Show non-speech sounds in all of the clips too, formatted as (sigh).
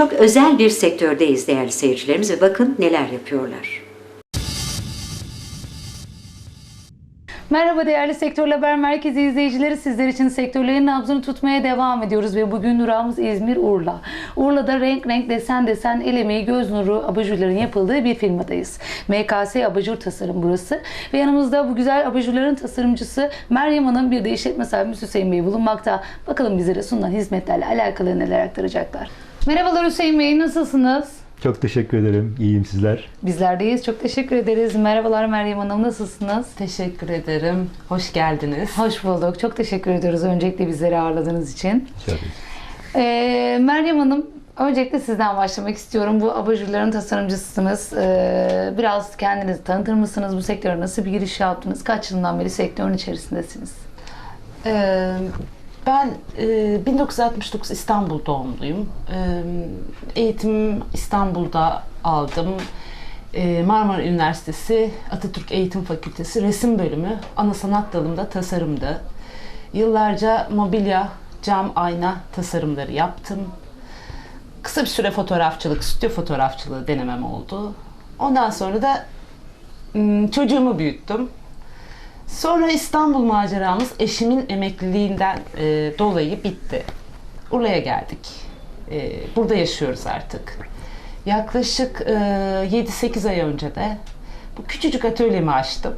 çok özel bir sektördeyiz değerli seyircilerimiz ve bakın neler yapıyorlar. Merhaba değerli Sektör Haber Merkezi izleyicileri. Sizler için sektörlerin nabzını tutmaya devam ediyoruz ve bugün durağımız İzmir Urla. Urla'da renk renk desen desen el emeği göz nuru abajurların yapıldığı bir firmadayız. MKS Abajur Tasarım burası. Ve yanımızda bu güzel abajurların tasarımcısı Meryem Hanım bir de işletme sahibimiz Hüseyin Bey bulunmakta. Bakalım bizlere sunulan hizmetlerle alakalı neler aktaracaklar. Merhabalar Hüseyin Bey nasılsınız? Çok teşekkür ederim. İyiyim sizler. Bizler deyiz. Çok teşekkür ederiz. Merhabalar Meryem Hanım nasılsınız? Teşekkür ederim. Hoş geldiniz. Hoş bulduk. Çok teşekkür ediyoruz öncelikle bizleri ağırladığınız için. Tabii. Ee, Meryem Hanım, öncelikle sizden başlamak istiyorum. Bu abajurların tasarımcısınız. Ee, biraz kendinizi tanıtır mısınız? Bu sektöre nasıl bir giriş yaptınız? Kaç yıldan beri sektörün içerisindesiniz? Ee, ben e, 1969 İstanbul doğumluyum. Ee, eğitim İstanbul'da aldım. Ee, Marmara Üniversitesi Atatürk Eğitim Fakültesi Resim Bölümü ana sanat dalımda tasarımdı. Yıllarca mobilya, cam, ayna tasarımları yaptım. Kısa bir süre fotoğrafçılık, stüdyo fotoğrafçılığı denemem oldu. Ondan sonra da m, çocuğumu büyüttüm. Sonra İstanbul maceramız eşimin emekliliğinden e, dolayı bitti. Urla'ya geldik. E, burada yaşıyoruz artık. Yaklaşık e, 7-8 ay önce de bu küçücük atölyemi açtım.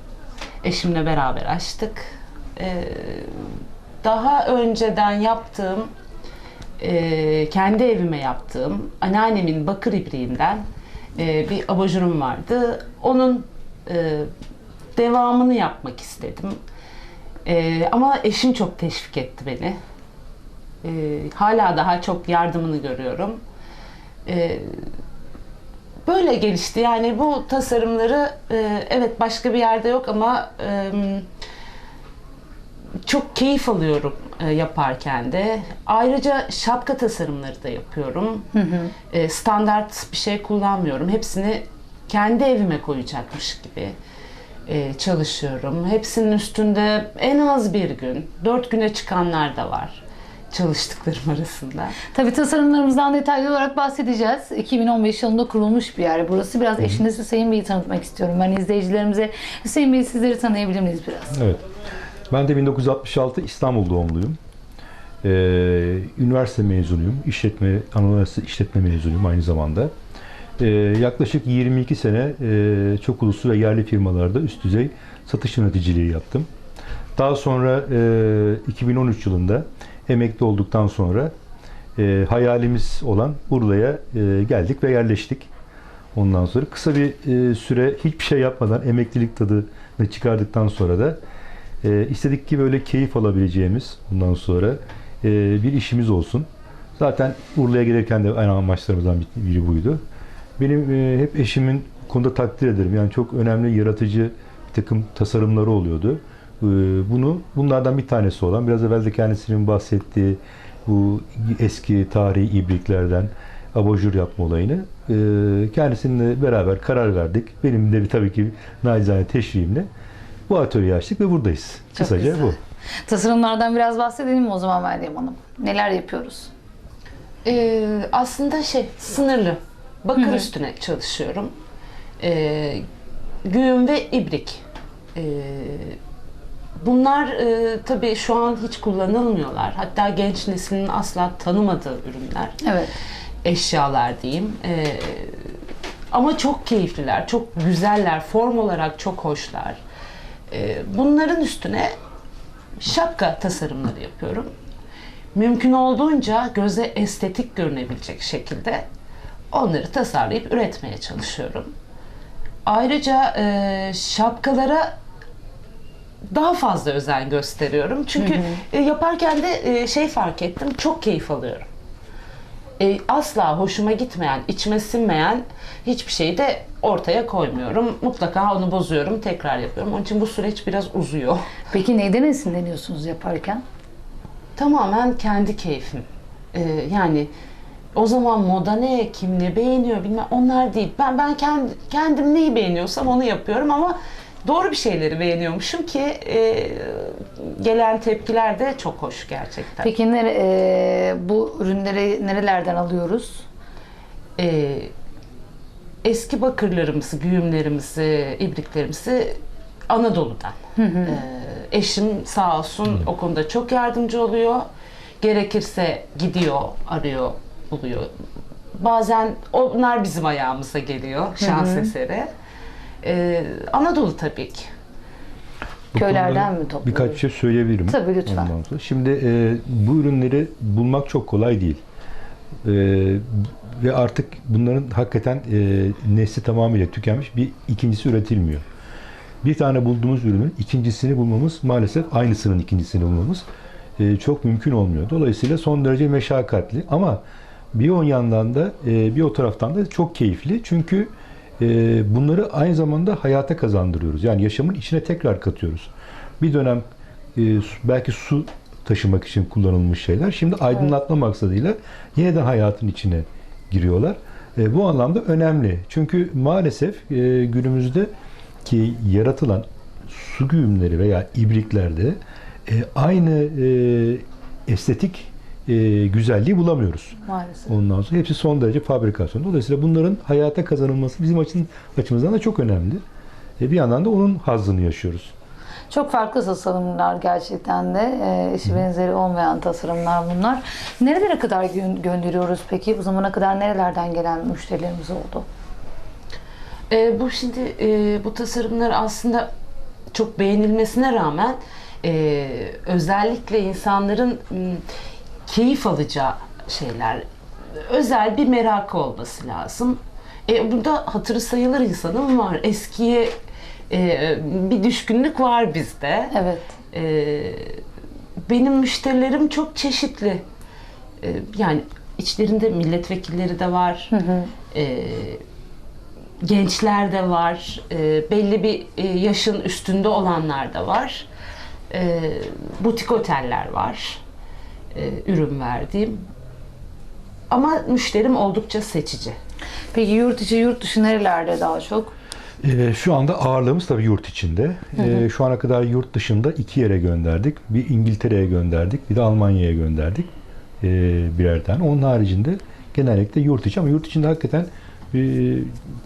Eşimle beraber açtık. E, daha önceden yaptığım, e, kendi evime yaptığım anneannemin bakır ibriğinden e, bir abajurum vardı. Onun e, devamını yapmak istedim. Ee, ama eşim çok teşvik etti beni. Ee, hala daha çok yardımını görüyorum. Ee, böyle gelişti. Yani bu tasarımları e, evet başka bir yerde yok ama e, çok keyif alıyorum e, yaparken de. Ayrıca şapka tasarımları da yapıyorum. E, standart bir şey kullanmıyorum. Hepsini kendi evime koyacakmış gibi e, çalışıyorum. Hepsinin üstünde en az bir gün, dört güne çıkanlar da var çalıştıklarım arasında. Tabii tasarımlarımızdan detaylı olarak bahsedeceğiz. 2015 yılında kurulmuş bir yer burası. Biraz eşiniz Hüseyin Bey'i tanıtmak istiyorum. Ben izleyicilerimize Hüseyin Bey sizleri tanıyabilir miyiz biraz? Evet. Ben de 1966 İstanbul doğumluyum. Ee, üniversite mezunuyum. İşletme, Anadolu işletme mezunuyum aynı zamanda. Ee, yaklaşık 22 sene e, çok uluslu ve yerli firmalarda üst düzey satış yöneticiliği yaptım. Daha sonra e, 2013 yılında emekli olduktan sonra e, hayalimiz olan Urla'ya e, geldik ve yerleştik. Ondan sonra kısa bir e, süre hiçbir şey yapmadan emeklilik tadını çıkardıktan sonra da e, istedik ki böyle keyif alabileceğimiz bundan sonra e, bir işimiz olsun. Zaten Urla'ya gelirken de aynı amaçlarımızdan bir- biri buydu. Benim e, hep eşimin konuda takdir ederim. Yani çok önemli yaratıcı bir takım tasarımları oluyordu. E, bunu bunlardan bir tanesi olan biraz evvel de kendisinin bahsettiği bu eski tarihi ibriklerden abajur yapma olayını e, kendisininle beraber karar verdik. Benim de bir tabii ki nacizane teşriğimle bu atölyeyi açtık ve buradayız. Kısaca güzel. bu. Tasarımlardan biraz bahsedelim mi o zaman Meryem Hanım? Neler yapıyoruz? Ee, aslında şey sınırlı. Bakır Hı hı. üstüne çalışıyorum. Ee, güğüm ve ibrik. Ee, bunlar e, tabii şu an hiç kullanılmıyorlar. Hatta genç neslinin asla tanımadığı ürünler. Evet. eşyalar diyeyim. Ee, ama çok keyifliler, çok güzeller, form olarak çok hoşlar. Ee, bunların üstüne şapka tasarımları yapıyorum. Mümkün olduğunca göze estetik görünebilecek şekilde onları tasarlayıp üretmeye çalışıyorum. Ayrıca e, şapkalara daha fazla özen gösteriyorum. Çünkü e, yaparken de e, şey fark ettim, çok keyif alıyorum e, asla hoşuma gitmeyen, içime sinmeyen hiçbir şeyi de ortaya koymuyorum. Mutlaka onu bozuyorum, tekrar yapıyorum. Onun için bu süreç biraz uzuyor. Peki neyden esinleniyorsunuz yaparken? Tamamen kendi keyfim. Yani o zaman moda ne, kim ne beğeniyor bilmem onlar değil. Ben ben kendi, kendim neyi beğeniyorsam onu yapıyorum ama doğru bir şeyleri beğeniyormuşum ki e, gelen tepkiler de çok hoş gerçekten. Peki nere, e, bu ürünleri nerelerden alıyoruz? e, eski bakırlarımızı, güğümlerimizi, ibriklerimizi Anadolu'dan. E, eşim sağ olsun o konuda çok yardımcı oluyor. Gerekirse gidiyor, arıyor, buluyor. Bazen onlar bizim ayağımıza geliyor şans eseri. E, Anadolu tabii ki. Bu Köylerden mi topluyoruz? Birkaç bir şey söyleyebilirim. Tabii, lütfen. ondan sonra. Şimdi e, bu ürünleri bulmak çok kolay değil. E, ve artık bunların hakikaten e, nesli tamamıyla tükenmiş bir ikincisi üretilmiyor. Bir tane bulduğumuz ürünün ikincisini bulmamız maalesef aynısının ikincisini bulmamız e, çok mümkün olmuyor. Dolayısıyla son derece meşakkatli ama bir o yandan da e, bir o taraftan da çok keyifli. Çünkü e, bunları aynı zamanda hayata kazandırıyoruz. Yani yaşamın içine tekrar katıyoruz. Bir dönem e, belki su taşımak için kullanılmış şeyler şimdi aydınlatma maksadıyla yeniden hayatın içine giriyorlar. E, bu anlamda önemli. Çünkü maalesef e, günümüzde ki yaratılan su güğümleri veya ibriklerde e, aynı e, estetik e, güzelliği bulamıyoruz. Maalesef. Ondan sonra hepsi son derece fabrikasyon. Dolayısıyla bunların hayata kazanılması bizim açın, açımızdan da çok önemli. E, bir yandan da onun hazzını yaşıyoruz. Çok farklı tasarımlar gerçekten de. E, eşi benzeri olmayan tasarımlar bunlar. Nerelere kadar gö- gönderiyoruz peki? Bu zamana kadar nerelerden gelen müşterilerimiz oldu? E, bu şimdi e, bu tasarımlar aslında çok beğenilmesine rağmen e, özellikle insanların m, keyif alacağı şeyler. Özel bir merakı olması lazım. E, burada hatırı sayılır insanım var. Eskiye e, bir düşkünlük var bizde. Evet. Ee, benim müşterilerim çok çeşitli. Ee, yani içlerinde milletvekilleri de var, ee, gençler de var, ee, belli bir e, yaşın üstünde olanlar da var. Ee, butik oteller var, ee, ürün verdiğim. Ama müşterim oldukça seçici. Peki yurt içi, yurt dışı nerelerde daha çok? E, şu anda ağırlığımız tabii yurt içinde. E, şu ana kadar yurt dışında iki yere gönderdik. Bir İngiltere'ye gönderdik, bir de Almanya'ya gönderdik. E, birer tane. Onun haricinde genellikle yurt içi ama yurt içinde hakikaten e,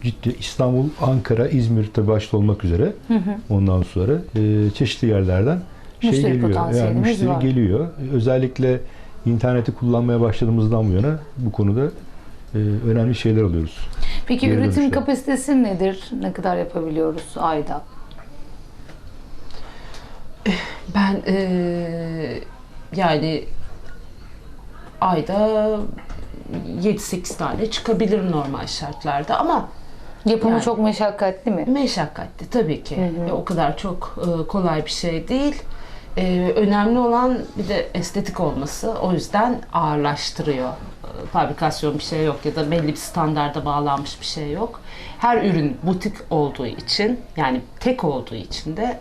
ciddi İstanbul, Ankara, İzmir tabii başta olmak üzere. Ondan sonra e, çeşitli yerlerden şey Müşteri geliyor. potansiyelimiz müşteri var. geliyor. Özellikle interneti kullanmaya başladığımızdan bu yana bu konuda e, önemli şeyler alıyoruz. Peki Geri üretim dönüşler. kapasitesi nedir? Ne kadar yapabiliyoruz ayda? Ben eee, yani ayda 7-8 tane çıkabilir normal şartlarda ama Yapımı Yani. çok meşakkatli mi? meşakkatli tabii ki. E, O kadar çok e, kolay bir şey değil. E, önemli olan bir de estetik olması. O yüzden ağırlaştırıyor. Fabrikasyon bir şey yok ya da belli bir standarda bağlanmış bir şey yok. Her ürün butik olduğu için yani tek olduğu için de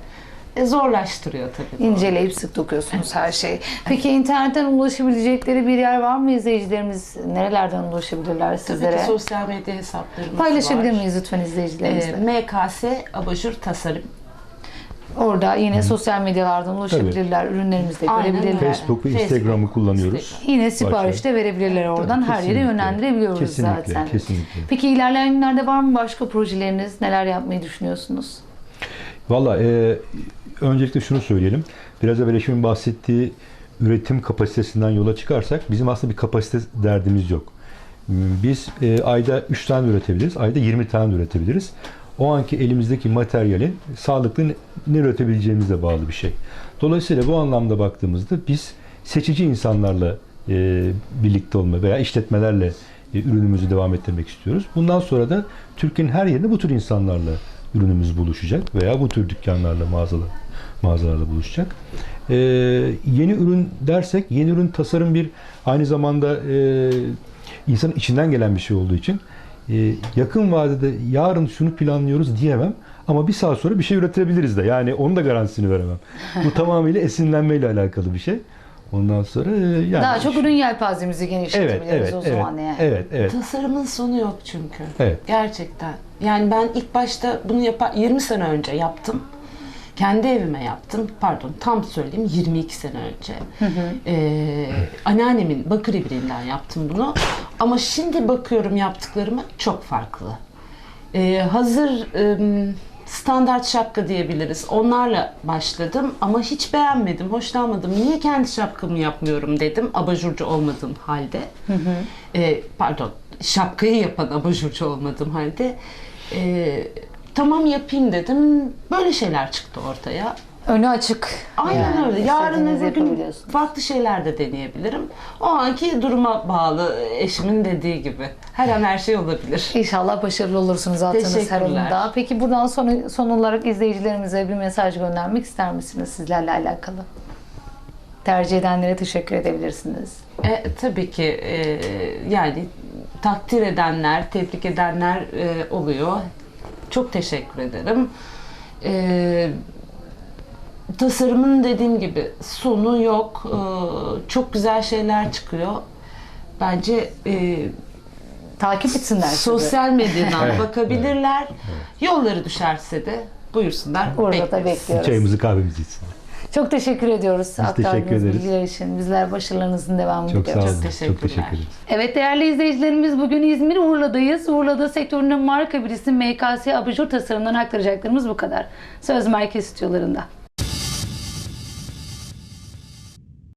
e, zorlaştırıyor tabii. İnceleyip sık dokuyorsunuz her şeyi. Peki internetten ulaşabilecekleri bir yer var mı izleyicilerimiz? Nerelerden ulaşabilirler Tabii sizlere? ki sosyal medya hesaplarımız Paylaşabilir var. miyiz lütfen izleyicilerimizle? MKS Abajur Tasarım. Orada yine sosyal medyalardan ulaşabilirler, ürünlerimizi de Aynen görebilirler. öyle. Facebook ve Facebook, Instagram'ı kullanıyoruz. Yine sipariş de verebilirler oradan. Her yere Kesinlikle. yönlendirebiliyoruz kesinlikle, zaten. Kesinlikle. Peki ilerleyen günlerde var mı başka projeleriniz? Neler yapmayı düşünüyorsunuz? Valla e, öncelikle şunu söyleyelim. Biraz evvel eşimin bahsettiği üretim kapasitesinden yola çıkarsak bizim aslında bir kapasite derdimiz yok. Biz e, ayda 3 tane üretebiliriz, ayda 20 tane üretebiliriz. O anki elimizdeki materyalin sağlıklı ne, üretebileceğimizle bağlı bir şey. Dolayısıyla bu anlamda baktığımızda biz seçici insanlarla e, birlikte olma veya işletmelerle e, ürünümüzü devam ettirmek istiyoruz. Bundan sonra da Türkiye'nin her yerinde bu tür insanlarla ürünümüz buluşacak veya bu tür dükkanlarla mağazalar, mağazalarla buluşacak. Ee, yeni ürün dersek, yeni ürün tasarım bir aynı zamanda e, insanın içinden gelen bir şey olduğu için e, yakın vadede yarın şunu planlıyoruz diyemem. Ama bir saat sonra bir şey üretebiliriz de. Yani onun da garantisini veremem. Bu (laughs) tamamıyla esinlenmeyle alakalı bir şey. Ondan sonra e, yani Daha çok ürün yelpazemizi evet, genişletebiliriz evet, o evet, zaman yani. evet, evet. Tasarımın sonu yok çünkü. Evet. Gerçekten. Yani ben ilk başta bunu yapar 20 sene önce yaptım. Kendi evime yaptım. Pardon tam söyleyeyim 22 sene önce. Ee, anneannemin bakır ibriğinden yaptım bunu. Ama şimdi bakıyorum yaptıklarıma çok farklı. Ee, hazır ım, standart şapka diyebiliriz. Onlarla başladım ama hiç beğenmedim, hoşlanmadım. Niye kendi şapkamı yapmıyorum dedim abajurcu olmadığım halde. Ee, pardon, şapkayı yapan abajurcu olmadığım halde. Ee, tamam yapayım dedim. Böyle şeyler çıktı ortaya. Önü açık. Aynen Yani öyle. Yarın istediğinizi öbür gün yapabiliyorsunuz. farklı şeyler de deneyebilirim. O anki duruma bağlı eşimin dediği gibi. Her an her şey olabilir. İnşallah başarılı olursunuz attığınız her Teşekkürler. Peki buradan son, son olarak izleyicilerimize bir mesaj göndermek ister misiniz sizlerle alakalı? Tercih edenlere teşekkür edebilirsiniz. E, tabii ki e, yani takdir edenler, tebrik edenler e, oluyor. Çok teşekkür ederim. E, tasarımın dediğim gibi sonu yok. E, çok güzel şeyler çıkıyor. Bence e, Takip etsinler sizi. sosyal medyadan Evet, bakabilirler. Yolları düşerse de buyursunlar. Orada da bekleriz. bekliyoruz. Çayımızı kahvemizi içsin. Çok teşekkür ediyoruz teşekkür aktardığınız ederiz. bilgiler için. Bizler başarılarınızın devamını Çok sağ diliyoruz. olun. Çok teşekkürler. teşekkür ederiz. Evet değerli izleyicilerimiz bugün İzmir Urla'dayız. Urla'da sektörünün marka birisi MKS Abajur tasarımından aktaracaklarımız bu kadar. Söz Merkez Stüdyolarında.